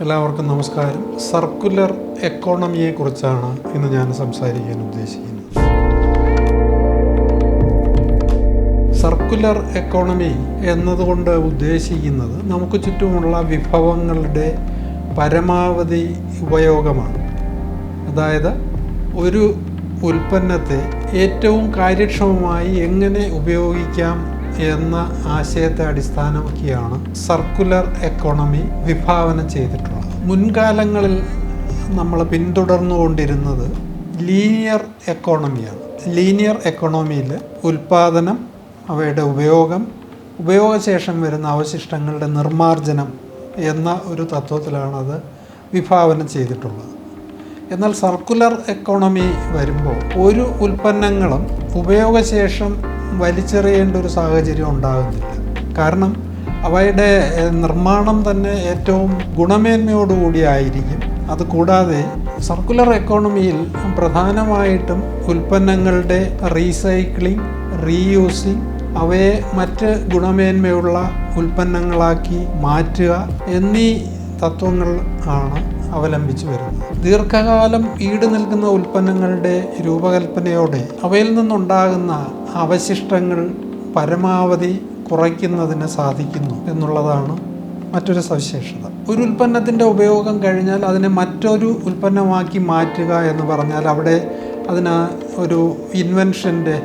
എല്ലാവർക്കും നമസ്കാരം. സർക്കുലർ എക്കോണമിയെ കുറിച്ചാണ് ഇന്ന് ഞാൻ സംസാരിക്കാൻ ഉദ്ദേശിക്കുന്നത്. സർക്കുലർ എക്കോണമി എന്നതുകൊണ്ട് ഉദ്ദേശിക്കുന്നത് നമുക്ക് ചുറ്റുമുള്ള വിഭവങ്ങളുടെ പരമാവധി ഉപയോഗമാണ്. അതായത് ഒരു ഉൽപ്പന്നത്തെ ഏറ്റവും കാര്യക്ഷമമായി എങ്ങനെ ഉപയോഗിക്കാം എന്ന ആശയത്തെ അടിസ്ഥാനമാക്കിയാണ് സർക്കുലർ എക്കോണമി വിഭാവനം ചെയ്തിട്ടുള്ളത്. മുൻകാലങ്ങളിൽ നമ്മൾ പിന്തുടർന്നുകൊണ്ടിരുന്നത് ലീനിയർ എക്കോണമിയാണ്. ലീനിയർ എക്കോണമിയിൽ ഉൽപ്പാദനം അവയുടെ ഉപയോഗം ഉപയോഗശേഷം വരുന്ന അവശിഷ്ടങ്ങളുടെ നിർമ്മാർജനം എന്ന ഒരു തത്വത്തിലാണത് വിഭാവനം ചെയ്തിട്ടുള്ളത്. എന്നാൽ സർക്കുലർ എക്കോണമി വരുമ്പോൾ ഒരു ഉൽപ്പന്നങ്ങളും ഉപയോഗശേഷം വലിച്ചെറിയേണ്ട ഒരു സാഹചര്യം ഉണ്ടാകുന്നില്ല. കാരണം അവയുടെ നിർമ്മാണം തന്നെ ഏറ്റവും ഗുണമേന്മയോടുകൂടി ആയിരിക്കും അതുകൂടാതെ സർക്കുലർ എക്കോണമിയിൽ പ്രധാനമായിട്ടും ഉൽപ്പന്നങ്ങളുടെ റീസൈക്ലിംഗ് റീയൂസിങ് അവയെ മറ്റ് ഗുണമേന്മയുള്ള ഉൽപ്പന്നങ്ങളാക്കി മാറ്റുക എന്നീ തത്വങ്ങൾ ആണ് അവലംബിച്ചു വരുന്നത് ദീർഘകാലം ഈട് നിൽക്കുന്ന ഉൽപ്പന്നങ്ങളുടെ രൂപകൽപ്പനയോടെ അവയിൽ നിന്നുണ്ടാകുന്ന അവശിഷ്ടങ്ങൾ പരമാവധി കുറയ്ക്കുന്നതിന് സാധിക്കുന്നു എന്നുള്ളതാണ് മറ്റൊരു സവിശേഷത. ഒരു ഉൽപ്പന്നത്തിന്റെ ഉപയോഗം കഴിഞ്ഞാൽ അതിനെ മറ്റൊരു ഉൽപ്പന്നമാക്കി മാറ്റുക എന്ന് പറഞ്ഞാൽ അവിടെ അതിന് ഒരു ഇൻവെൻഷന്റെ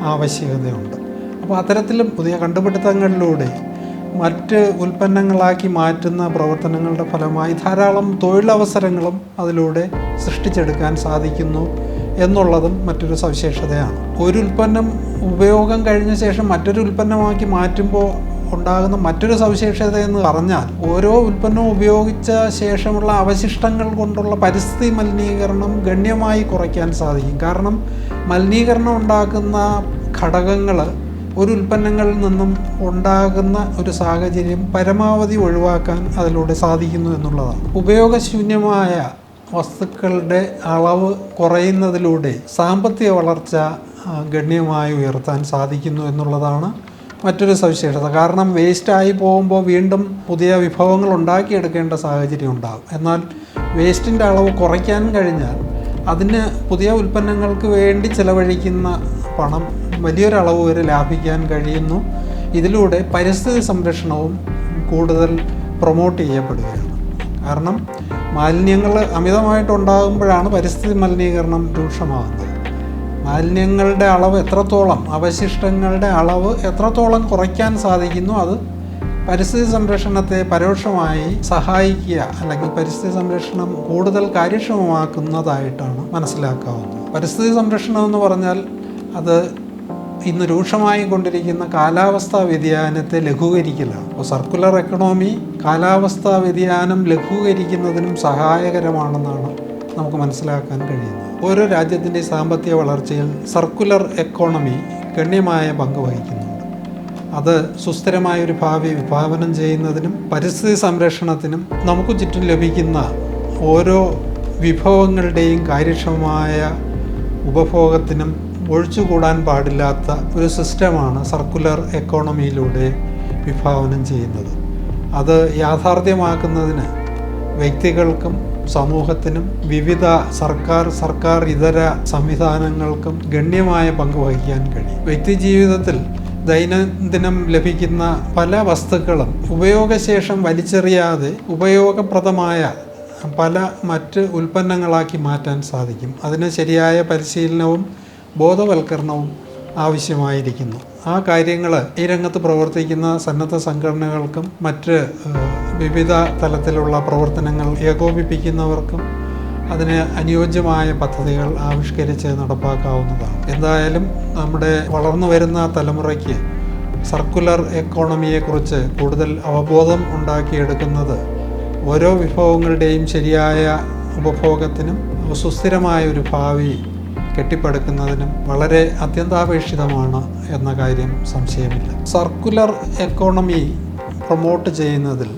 ആവശ്യകതയുണ്ട്. അപ്പോൾ അത്തരത്തിലും പുതിയ കണ്ടുപിടുത്തങ്ങളിലൂടെ മറ്റ് ഉൽപ്പന്നങ്ങളാക്കി മാറ്റുന്ന പ്രവർത്തനങ്ങളുടെ ഫലമായി ധാരാളം തൊഴിലവസരങ്ങളും അതിലൂടെ സൃഷ്ടിച്ചെടുക്കാൻ സാധിക്കുന്നു എന്നുള്ളതും മറ്റൊരു സവിശേഷതയാണ്. ഒരു ഉൽപ്പന്നം ഉപയോഗം കഴിഞ്ഞ ശേഷം മറ്റൊരു ഉൽപ്പന്നമാക്കി മാറ്റുമ്പോൾ ഉണ്ടാകുന്ന മറ്റൊരു സവിശേഷത എന്ന് പറഞ്ഞാൽ ഓരോ ഉൽപ്പന്നം ഉപയോഗിച്ച ശേഷമുള്ള അവശിഷ്ടങ്ങൾ കൊണ്ടുള്ള പരിസ്ഥിതി മലിനീകരണം ഗണ്യമായി കുറയ്ക്കാൻ സാധിക്കും. കാരണം മലിനീകരണം ഉണ്ടാക്കുന്ന ഘടകങ്ങൾ ഒരു ഉൽപ്പന്നങ്ങളിൽ നിന്നും ഉണ്ടാകുന്ന ഒരു സാഹചര്യം പരമാവധി ഒഴിവാക്കാൻ അതിലൂടെ സാധിക്കുന്നു എന്നുള്ളതാണ്. ഉപയോഗശൂന്യമായ വസ്തുക്കളുടെ അളവ് കുറയുന്നതിലൂടെ സാമ്പത്തിക വളർച്ച ഗണ്യമായി ഉയർത്താൻ സാധിക്കുന്നു എന്നുള്ളതാണ് മറ്റൊരു സവിശേഷത. കാരണം വേസ്റ്റായി പോകുമ്പോൾ വീണ്ടും പുതിയ വിഭവങ്ങൾ ഉണ്ടാക്കിയെടുക്കേണ്ട സാഹചര്യം ഉണ്ടാകും എന്നാൽ വേസ്റ്റിന്റെ അളവ് കുറയ്ക്കാൻ കഴിഞ്ഞാൽ അതിന് പുതിയ ഉൽപ്പന്നങ്ങൾക്ക് വേണ്ടി ചിലവഴിക്കുന്ന പണം വലിയൊരളവ് വരെ ലാഭിക്കാൻ കഴിയുന്നു. ഇതിലൂടെ പരിസ്ഥിതി സംരക്ഷണവും കൂടുതൽ പ്രൊമോട്ട് ചെയ്യപ്പെടുകയാണ്. കാരണം മാലിന്യങ്ങൾ അമിതമായിട്ടുണ്ടാകുമ്പോഴാണ് പരിസ്ഥിതി മലിനീകരണം രൂക്ഷമാകുന്നത്. മാലിന്യങ്ങളുടെ അളവ് എത്രത്തോളം അവശിഷ്ടങ്ങളുടെ അളവ് എത്രത്തോളം കുറയ്ക്കാൻ സാധിക്കുന്നു അത് പരിസ്ഥിതി സംരക്ഷണത്തെ പരോക്ഷമായി സഹായിക്കുക അല്ലെങ്കിൽ പരിസ്ഥിതി സംരക്ഷണം കൂടുതൽ കാര്യക്ഷമമാക്കുന്നതായിട്ടാണ് മനസ്സിലാക്കാവുന്നത്. പരിസ്ഥിതി സംരക്ഷണം എന്ന് പറഞ്ഞാൽ അത് ഇന്ന് രൂക്ഷമായി കൊണ്ടിരിക്കുന്ന കാലാവസ്ഥാ വ്യതിയാനത്തെ ലഘൂകരിക്കലാണ്. അപ്പോൾ സർക്കുലർ എക്കണോമി കാലാവസ്ഥാ വ്യതിയാനം ലഘൂകരിക്കുന്നതിനും സഹായകരമാണെന്നാണ് നമുക്ക് മനസ്സിലാക്കാൻ കഴിയുന്നത്. ഓരോ രാജ്യത്തിന്റെ സാമ്പത്തിക വളർച്ചയിൽ സർക്കുലർ എക്കോണമി ഗണ്യമായ പങ്ക് വഹിക്കുന്നുണ്ട്. അത് സുസ്ഥിരമായ ഒരു ഭാവി വിഭാവനം ചെയ്യുന്നതിനും പരിസ്ഥിതി സംരക്ഷണത്തിനും നമുക്ക് ചുറ്റും ലഭിക്കുന്ന ഓരോ വിഭവങ്ങളുടെയും കാര്യക്ഷമമായ ഉപഭോഗത്തിനും ഒഴിച്ചുകൂടാൻ പാടില്ലാത്ത ഒരു സിസ്റ്റമാണ് സർക്കുലർ എക്കോണമിയിലൂടെ വിഭാവനം ചെയ്യുന്നത്. അത് യാഥാർത്ഥ്യമാക്കുന്നതിന് വ്യക്തികൾക്കും സമൂഹത്തിനും വിവിധ സർക്കാർ സർക്കാർ ഇതര സംവിധാനങ്ങൾക്കും ഗണ്യമായ പങ്ക് വഹിക്കാൻ കഴിയും. വ്യക്തി ജീവിതത്തിൽ ദൈനംദിനം ലഭിക്കുന്ന പല വസ്തുക്കളും ഉപയോഗശേഷം വലിച്ചെറിയാതെ ഉപയോഗപ്രദമായ പല മറ്റ് ഉൽപ്പന്നങ്ങളാക്കി മാറ്റാൻ സാധിക്കും. അതിന് ശരിയായ പരിശീലനവും ബോധവൽക്കരണവും ആവശ്യമായിരിക്കുന്നു. ആ കാര്യങ്ങൾ ഈ രംഗത്ത് പ്രവർത്തിക്കുന്ന സന്നദ്ധ സംഘടനകൾക്കും മറ്റ് വിവിധ തലത്തിലുള്ള പ്രവർത്തനങ്ങൾ ഏകോപിപ്പിക്കുന്നവർക്കും അതിന് അനുയോജ്യമായ പദ്ധതികൾ ആവിഷ്കരിച്ച് നടപ്പാക്കാവുന്നതാണ്. എന്തായാലും നമ്മുടെ വളർന്നു വരുന്ന തലമുറയ്ക്ക് സർക്കുലർ എക്കോണമിയെക്കുറിച്ച് കൂടുതൽ അവബോധം ഉണ്ടാക്കിയെടുക്കുന്നത് ഓരോ വിഭവങ്ങളുടെയും ശരിയായ ഉപഭോഗത്തിനും സുസ്ഥിരമായ ഒരു ഭാവി കെട്ടിപ്പടുക്കുന്നതിനും വളരെ അത്യന്താപേക്ഷിതമാണ് എന്ന കാര്യം സംശയമില്ല. സർക്കുലർ എക്കോണമി പ്രൊമോട്ട് ചെയ്യുന്നതിൽ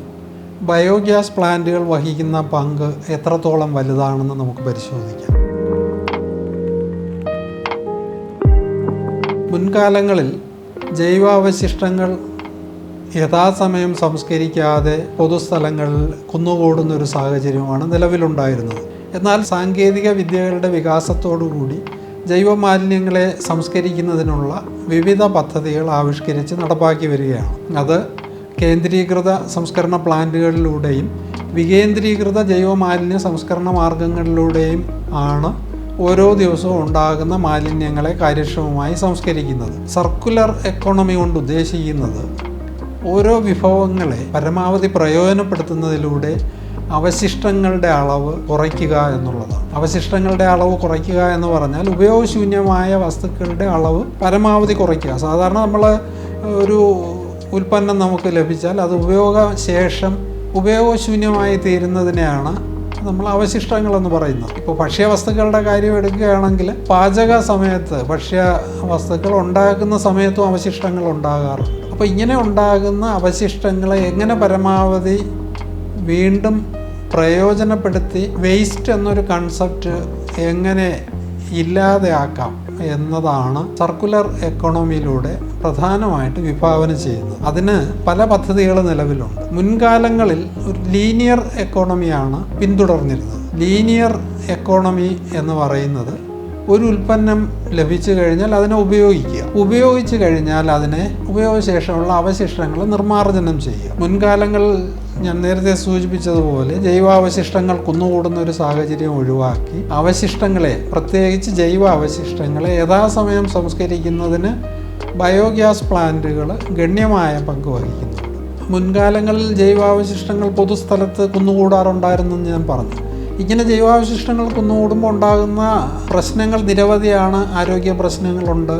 ബയോഗ്യാസ് പ്ലാന്റുകൾ വഹിക്കുന്ന പങ്ക് എത്രത്തോളം വലുതാണെന്ന് നമുക്ക് പരിശോധിക്കാം. മുൻകാലങ്ങളിൽ ജൈവാവശിഷ്ടങ്ങൾ യഥാസമയം സംസ്കരിക്കാതെ പൊതുസ്ഥലങ്ങളിൽ കുന്നുകൂടുന്ന ഒരു സാഹചര്യമാണ് നിലവിലുണ്ടായിരുന്നത്. എന്നാൽ സാങ്കേതിക വിദ്യകളുടെ വികാസത്തോടുകൂടി ജൈവമാലിന്യങ്ങളെ സംസ്കരിക്കുന്നതിനുള്ള വിവിധ പദ്ധതികൾ ആവിഷ്കരിച്ച് നടപ്പാക്കി വരികയാണ്. അത് കേന്ദ്രീകൃത സംസ്കരണ പ്ലാന്റുകളിലൂടെയും വികേന്ദ്രീകൃത ജൈവമാലിന്യ സംസ്കരണ മാർഗങ്ങളിലൂടെയും ആണ് ഓരോ ദിവസവും ഉണ്ടാകുന്ന മാലിന്യങ്ങളെ കാര്യക്ഷമമായി സംസ്കരിക്കുന്നത്. സർക്കുലർ എക്കോണമി കൊണ്ട് ഉദ്ദേശിക്കുന്നത് ഓരോ വിഭവങ്ങളെ പരമാവധി പ്രയോജനപ്പെടുത്തുന്നതിലൂടെ അവശിഷ്ടങ്ങളുടെ അളവ് കുറയ്ക്കുക എന്നുള്ളതാണ്. അവശിഷ്ടങ്ങളുടെ അളവ് കുറയ്ക്കുക എന്ന് പറഞ്ഞാൽ ഉപയോഗശൂന്യമായ വസ്തുക്കളുടെ അളവ് പരമാവധി കുറയ്ക്കുക. സാധാരണ നമ്മൾ ഒരു ഉൽപ്പന്നം നമുക്ക് ലഭിച്ചാൽ അത് ഉപയോഗശേഷം ഉപയോഗശൂന്യമായി തീരുന്നതിനെയാണ് നമ്മൾ അവശിഷ്ടങ്ങളെന്ന് പറയുന്നത്. ഇപ്പോൾ ഭക്ഷ്യവസ്തുക്കളുടെ കാര്യം എടുക്കുകയാണെങ്കിൽ പാചക സമയത്ത് ഭക്ഷ്യ വസ്തുക്കൾ ഉണ്ടാക്കുന്ന സമയത്തും അവശിഷ്ടങ്ങൾ ഉണ്ടാകാറുണ്ട്. അപ്പോൾ ഇങ്ങനെ ഉണ്ടാകുന്ന അവശിഷ്ടങ്ങളെ എങ്ങനെ പരമാവധി വീണ്ടും പ്രയോജനപ്പെടുത്തി വേസ്റ്റ് എന്നൊരു കൺസെപ്റ്റ് എങ്ങനെ ഇല്ലാതെയാക്കാം എന്നതാണ് സർക്കുലർ എക്കോണമിയിലൂടെ പ്രധാനമായിട്ട് വിഭാവനം ചെയ്യുന്നത്. അതിന് പല പദ്ധതികൾ നിലവിലുണ്ട്. മുൻകാലങ്ങളിൽ ഒരു ലീനിയർ എക്കോണമിയാണ് പിന്തുടർന്നിരുന്നത്. ലീനിയർ എക്കോണമി എന്ന് പറയുന്നത് ഒരു ഉൽപ്പന്നം ലഭിച്ചു കഴിഞ്ഞാൽ അതിനെ ഉപയോഗിക്കുക. ഉപയോഗിച്ചു കഴിഞ്ഞാൽ അതിനെ ഉപയോഗശേഷമുള്ള അവശിഷ്ടങ്ങൾ നിർമ്മാർജനം ചെയ്യുക. മുൻകാലങ്ങൾ ഞാൻ നേരത്തെ സൂചിപ്പിച്ചതുപോലെ ജൈവാവശിഷ്ടങ്ങൾ കുന്നുകൂടുന്ന ഒരു സാഹചര്യം ഒഴിവാക്കി അവശിഷ്ടങ്ങളെ പ്രത്യേകിച്ച് ജൈവ അവശിഷ്ടങ്ങളെ യഥാസമയം സംസ്കരിക്കുന്നതിന് ബയോഗ്യാസ് പ്ലാന്റുകൾ ഗണ്യമായ പങ്ക് വഹിക്കുന്നുണ്ട് മുൻകാലങ്ങളിൽ ജൈവാവശിഷ്ടങ്ങൾ പൊതുസ്ഥലത്ത് കുന്നുകൂടാറുണ്ടായിരുന്നെന്ന് ഞാൻ പറഞ്ഞു. ഇങ്ങനെ ജൈവാവശിഷ്ടങ്ങൾ കുന്നുകൂടുമ്പോൾ ഉണ്ടാകുന്ന പ്രശ്നങ്ങൾ നിരവധിയാണ് ആരോഗ്യ പ്രശ്നങ്ങളുണ്ട്.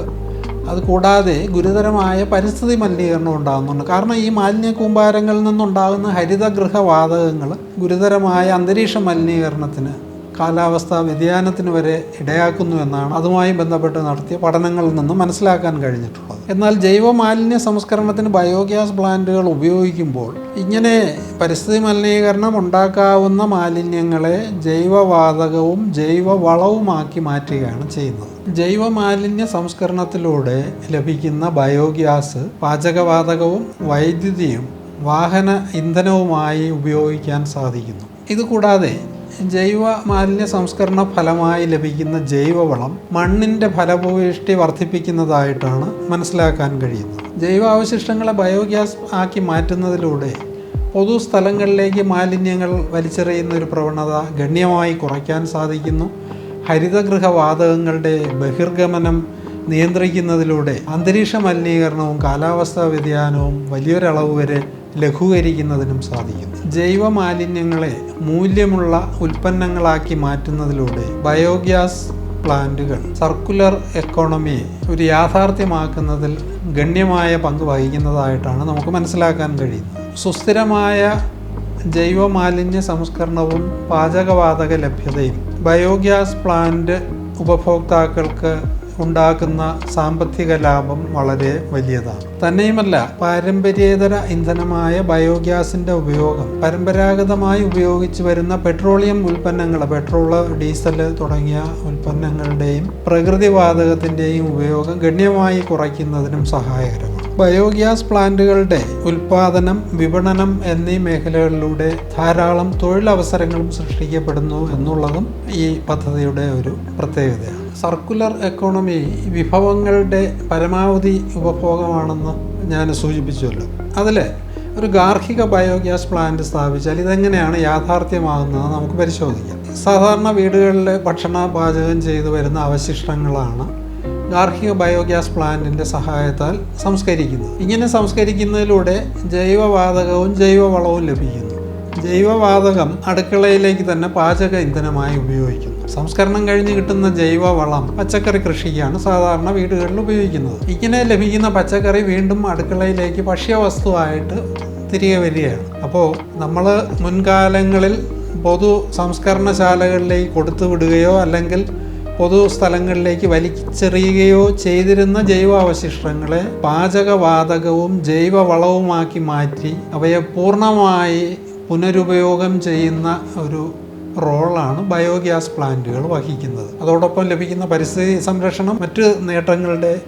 അത് കൂടാതെ ഗുരുതരമായ പരിസ്ഥിതി മലിനീകരണം ഉണ്ടാകുന്നുണ്ട്. കാരണം ഈ മാലിന്യ കൂമ്പാരങ്ങളിൽ നിന്നുണ്ടാകുന്ന ഹരിതഗൃഹവാതകങ്ങൾ ഗുരുതരമായ അന്തരീക്ഷ മലിനീകരണത്തിന് കാലാവസ്ഥാ വ്യതിയാനത്തിന് വരെ ഇടയാക്കുന്നു എന്നാണ് അതുമായി ബന്ധപ്പെട്ട് നടത്തിയ പഠനങ്ങളിൽ നിന്ന് മനസ്സിലാക്കാൻ കഴിഞ്ഞിട്ടുള്ളത്. എന്നാൽ ജൈവ മാലിന്യ സംസ്കരണത്തിന് ബയോഗ്യാസ് പ്ലാന്റുകൾ ഉപയോഗിക്കുമ്പോൾ ഇങ്ങനെ പരിസ്ഥിതി മലിനീകരണം ഉണ്ടാക്കാവുന്ന മാലിന്യങ്ങളെ ജൈവവാതകവും ജൈവ വളവുമാക്കി മാറ്റുകയാണ് ചെയ്യുന്നത്. ജൈവ മാലിന്യ സംസ്കരണത്തിലൂടെ ലഭിക്കുന്ന ബയോഗ്യാസ് പാചകവാതകവും വൈദ്യുതിയും വാഹന ഇന്ധനവുമായി ഉപയോഗിക്കാൻ സാധിക്കുന്നു. ഇതുകൂടാതെ ജൈവ മാലിന്യ സംസ്കരണ ഫലമായി ലഭിക്കുന്ന ജൈവവളം മണ്ണിന്റെ ഫലഭൂയിഷ്ടി വർദ്ധിപ്പിക്കുന്നതായിട്ടാണ് മനസ്സിലാക്കാൻ കഴിയുന്നത്. ജൈവാവശിഷ്ടങ്ങളെ ബയോഗ്യാസ് ആക്കി മാറ്റുന്നതിലൂടെ പൊതുസ്ഥലങ്ങളിലേക്ക് മാലിന്യങ്ങൾ വലിച്ചെറിയുന്ന ഒരു പ്രവണത ഗണ്യമായി കുറയ്ക്കാൻ സാധിക്കുന്നു. ഹരിതഗൃഹവാതകങ്ങളുടെ ബഹിർഗമനം നിയന്ത്രിക്കുന്നതിലൂടെ അന്തരീക്ഷ മലിനീകരണവും കാലാവസ്ഥാ വ്യതിയാനവും വലിയൊരളവ് വരെ ലഘൂകരിക്കുന്നതിനും സാധിക്കുന്നു. ജൈവ മാലിന്യങ്ങളെ മൂല്യമുള്ള ഉൽപ്പന്നങ്ങളാക്കി മാറ്റുന്നതിലൂടെ ബയോഗ്യാസ് പ്ലാന്റുകൾ സർക്കുലർ എക്കോണമിയെ ഒരു യാഥാർത്ഥ്യമാക്കുന്നതിൽ ഗണ്യമായ പങ്ക് വഹിക്കുന്നതായിട്ടാണ് നമുക്ക് മനസ്സിലാക്കാൻ കഴിയുന്നത്. സുസ്ഥിരമായ ജൈവ മാലിന്യ സംസ്കരണവും പാചകവാതക ലഭ്യതയും ബയോഗ്യാസ് പ്ലാന്റ് ഉപഭോക്താക്കൾക്ക് ഉണ്ടാക്കുന്ന സാമ്പത്തിക ലാഭം വളരെ വലിയതാണ്. തന്നെയുമല്ല പാരമ്പര്യേതര ഇന്ധനമായ ബയോഗ്യാസിന്റെ ഉപയോഗം പരമ്പരാഗതമായി ഉപയോഗിച്ചു വരുന്ന പെട്രോളിയം ഉൽപ്പന്നങ്ങൾ പെട്രോൾ ഡീസൽ തുടങ്ങിയ ഉൽപ്പന്നങ്ങളുടെയും പ്രകൃതിവാതകത്തിന്റെയും ഉപയോഗം ഗണ്യമായി കുറയ്ക്കുന്നതിനും സഹായകരമാണ് ബയോഗ്യാസ് പ്ലാന്റുകളുടെ ഉൽപാദനം വിപണനം എന്നീ മേഖലകളിലൂടെ ധാരാളം തൊഴിലവസരങ്ങളും സൃഷ്ടിക്കപ്പെടുന്നു എന്നുള്ളതും ഈ പദ്ധതിയുടെ ഒരു പ്രത്യേകതയാണ്. സർക്കുലർ എക്കോണമി വിഭവങ്ങളുടെ പരമാവധി ഉപഭോഗമാണെന്ന് ഞാൻ സൂചിപ്പിച്ചല്ലോ അതിൽ ഒരു ഗാർഹിക ബയോഗ്യാസ് പ്ലാന്റ് സ്ഥാപിച്ചാൽ ഇതെങ്ങനെയാണ് യാഥാർത്ഥ്യമാകുന്നത് നമുക്ക് പരിശോധിക്കാം. സാധാരണ വീടുകളിൽ ഭക്ഷണ പാചകം ചെയ്തു വരുന്ന അവശിഷ്ടങ്ങളാണ് ഗാർഹിക ബയോഗ്യാസ് പ്ലാന്റിന്റെ സഹായത്താൽ സംസ്കരിക്കുന്നത് ഇങ്ങനെ സംസ്കരിക്കുന്നതിലൂടെ ജൈവവാതകവും ജൈവവളവും ലഭിക്കുന്നു. ജൈവവാതകം അടുക്കളയിലേക്ക് തന്നെ പാചക ഇന്ധനമായി ഉപയോഗിക്കുന്നു. സംസ്കരണം കഴിഞ്ഞ് കിട്ടുന്ന ജൈവവളം പച്ചക്കറി കൃഷിക്കാണ് സാധാരണ വീടുകളിൽ ഉപയോഗിക്കുന്നത്. ഇങ്ങനെ ലഭിക്കുന്ന പച്ചക്കറി വീണ്ടും അടുക്കളയിലേക്ക് ഭക്ഷ്യവസ്തുവായിട്ട് തിരികെ വരികയാണ്. അപ്പോൾ നമ്മൾ മുൻകാലങ്ങളിൽ പൊതു സംസ്കരണശാലകളിലേക്ക് കൊടുത്തു വിടുകയോ അല്ലെങ്കിൽ പൊതു സ്ഥലങ്ങളിലേക്ക് വലിച്ചെറിയുകയോ ചെയ്തിരുന്ന ജൈവാവശിഷ്ടങ്ങളെ പാചകവാതകവും ജൈവവളവുമാക്കി മാറ്റി അവയെ പൂർണമായി പുനരുപയോഗം ചെയ്യുന്ന ഒരു റോളാണ് ബയോഗ്യാസ് പ്ലാന്റുകൾ വഹിക്കുന്നത്. അതോടൊപ്പം ലഭിക്കുന്ന പരിസ്ഥിതി സംരക്ഷണം മറ്റ് നേട്ടങ്ങളുടെ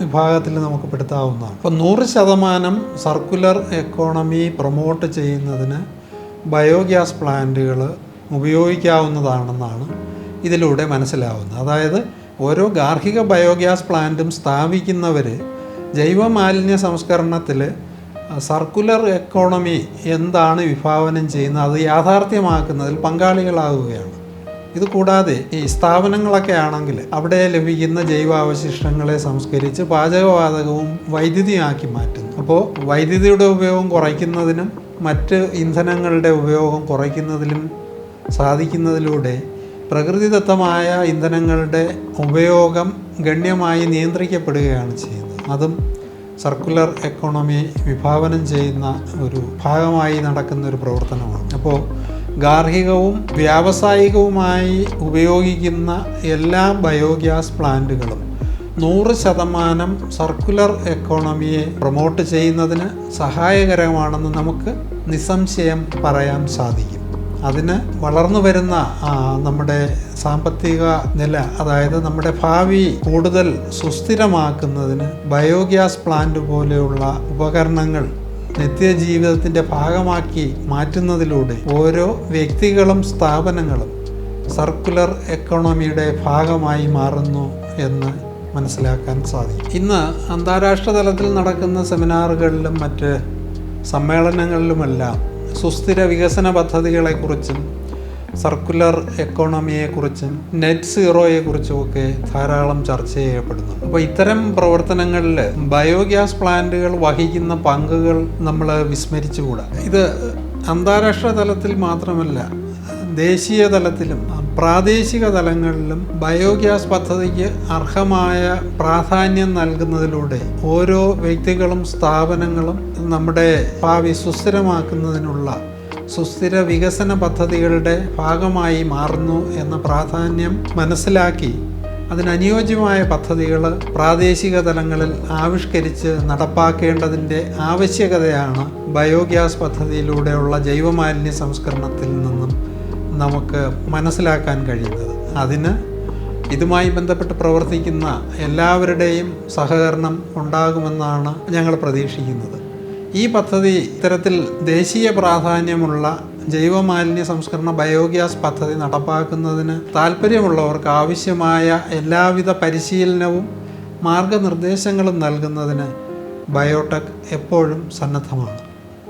വിഭാഗത്തിൽ നമുക്ക് പെടുത്താവുന്നതാണ്. അപ്പോൾ നൂറ് ശതമാനം സർക്കുലർ എക്കോണമി പ്രൊമോട്ട് ചെയ്യുന്നതിന് ബയോഗ്യാസ് പ്ലാന്റുകൾ ഉപയോഗിക്കാവുന്നതാണെന്നാണ് ഇതിലൂടെ മനസ്സിലാവുന്നത് അതായത് ഓരോ ഗാർഹിക ബയോഗ്യാസ് പ്ലാന്റും സ്ഥാപിക്കുന്നവർ ജൈവ മാലിന്യ സംസ്കരണത്തിൽ സർക്കുലർ എക്കോണമി എന്താണ് വിഭാവനം ചെയ്യുന്നത് അത് യാഥാർത്ഥ്യമാക്കുന്നതിൽ പങ്കാളികളാവുകയാണ്. ഇത് കൂടാതെ ഈ സ്ഥാപനങ്ങളൊക്കെ ആണെങ്കിൽ അവിടെ ലഭിക്കുന്ന ജൈവാവശിഷ്ടങ്ങളെ സംസ്കരിച്ച് പാചകവാതകവും വൈദ്യുതിയാക്കി മാറ്റുന്നു. അപ്പോൾ വൈദ്യുതിയുടെ ഉപയോഗം കുറയ്ക്കുന്നതിനും മറ്റ് ഇന്ധനങ്ങളുടെ ഉപയോഗം കുറയ്ക്കുന്നതിലും സാധിക്കുന്നതിലൂടെ പ്രകൃതിദത്തമായ ഇന്ധനങ്ങളുടെ ഉപയോഗം ഗണ്യമായി നിയന്ത്രിക്കപ്പെടുകയാണ് ചെയ്യുന്നത്. അതും സർക്കുലർ എക്കോണമി വിഭാവനം ചെയ്യുന്ന ഒരു ഭാഗമായി നടക്കുന്ന ഒരു പ്രവർത്തനമാണ്. അപ്പോൾ ഗാർഹികവും വ്യാവസായികവുമായി ഉപയോഗിക്കുന്ന എല്ലാ ബയോഗ്യാസ് പ്ലാന്റുകളും നൂറ് ശതമാനം സർക്കുലർ എക്കോണമിയെ പ്രൊമോട്ട് ചെയ്യുന്നതിന് സഹായകരമാണെന്ന് നമുക്ക് നിസ്സംശയം പറയാൻ സാധിക്കും. അതിന് വളർന്നു വരുന്ന നമ്മുടെ സാമ്പത്തിക നില അതായത് നമ്മുടെ ഭാവി കൂടുതൽ സുസ്ഥിരമാക്കുന്നതിന് ബയോഗ്യാസ് പ്ലാന്റ് പോലെയുള്ള ഉപകരണങ്ങൾ നിത്യജീവിതത്തിന്റെ ഭാഗമാക്കി മാറ്റുന്നതിലൂടെ ഓരോ വ്യക്തികളും സ്ഥാപനങ്ങളും സർക്കുലർ എക്കോണമിയുടെ ഭാഗമായി മാറുന്നു എന്ന് മനസ്സിലാക്കാൻ സാധിക്കും. ഇന്ന് അന്താരാഷ്ട്ര തലത്തിൽ നടക്കുന്ന സെമിനാറുകളിലും മറ്റ് സമ്മേളനങ്ങളിലുമെല്ലാം സുസ്ഥിര വികസന പദ്ധതികളെക്കുറിച്ചും സർക്കുലർ എക്കോണമിയെക്കുറിച്ചും നെറ്റ് സീറോയെക്കുറിച്ചും ഒക്കെ ധാരാളം ചർച്ച ചെയ്യപ്പെടുന്നു. അപ്പോൾ ഇത്തരം പ്രവർത്തനങ്ങളിൽ ബയോഗ്യാസ് പ്ലാന്റുകൾ വഹിക്കുന്ന പങ്കുകൾ നമ്മൾ വിസ്മരിച്ചുകൂടാ? ഇത് അന്താരാഷ്ട്ര തലത്തിൽ മാത്രമല്ല ദേശീയ തലത്തിലും പ്രാദേശിക തലങ്ങളിലും ബയോഗ്യാസ് പദ്ധതിക്ക് അർഹമായ പ്രാധാന്യം നൽകുന്നതിലൂടെ ഓരോ വ്യക്തികളും സ്ഥാപനങ്ങളും നമ്മുടെ ഭാവി സുസ്ഥിരമാക്കുന്നതിനുള്ള സുസ്ഥിര വികസന പദ്ധതികളുടെ ഭാഗമായി മാറുന്നു എന്ന പ്രാധാന്യം മനസ്സിലാക്കി അതിനനുയോജ്യമായ പദ്ധതികൾ പ്രാദേശിക തലങ്ങളിൽ ആവിഷ്കരിച്ച് നടപ്പാക്കേണ്ടതിന്റെ ആവശ്യകതയാണ് ബയോഗ്യാസ് പദ്ധതിയിലൂടെയുള്ള ജൈവമാലിന്യ സംസ്കരണത്തിൽ നിന്നും നമുക്ക് മനസ്സിലാക്കാൻ കഴിയുന്നത്. അതിന് ഇതുമായി ബന്ധപ്പെട്ട് പ്രവർത്തിക്കുന്ന എല്ലാവരുടെയും സഹകരണം ഉണ്ടാകുമെന്നാണ് ഞങ്ങൾ പ്രതീക്ഷിക്കുന്നത്. ഈ പദ്ധതി ഇത്തരത്തിൽ ദേശീയ പ്രാധാന്യമുള്ള ജൈവമാലിന്യ സംസ്കരണ ബയോഗ്യാസ് പദ്ധതി നടപ്പാക്കുന്നതിന് താല്പര്യമുള്ളവർക്ക് ആവശ്യമായ എല്ലാവിധ പരിശീലനവും മാർഗനിർദ്ദേശങ്ങളും നൽകുന്നതിന് ബയോടെക് എപ്പോഴും സന്നദ്ധമാണ്.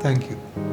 താങ്ക്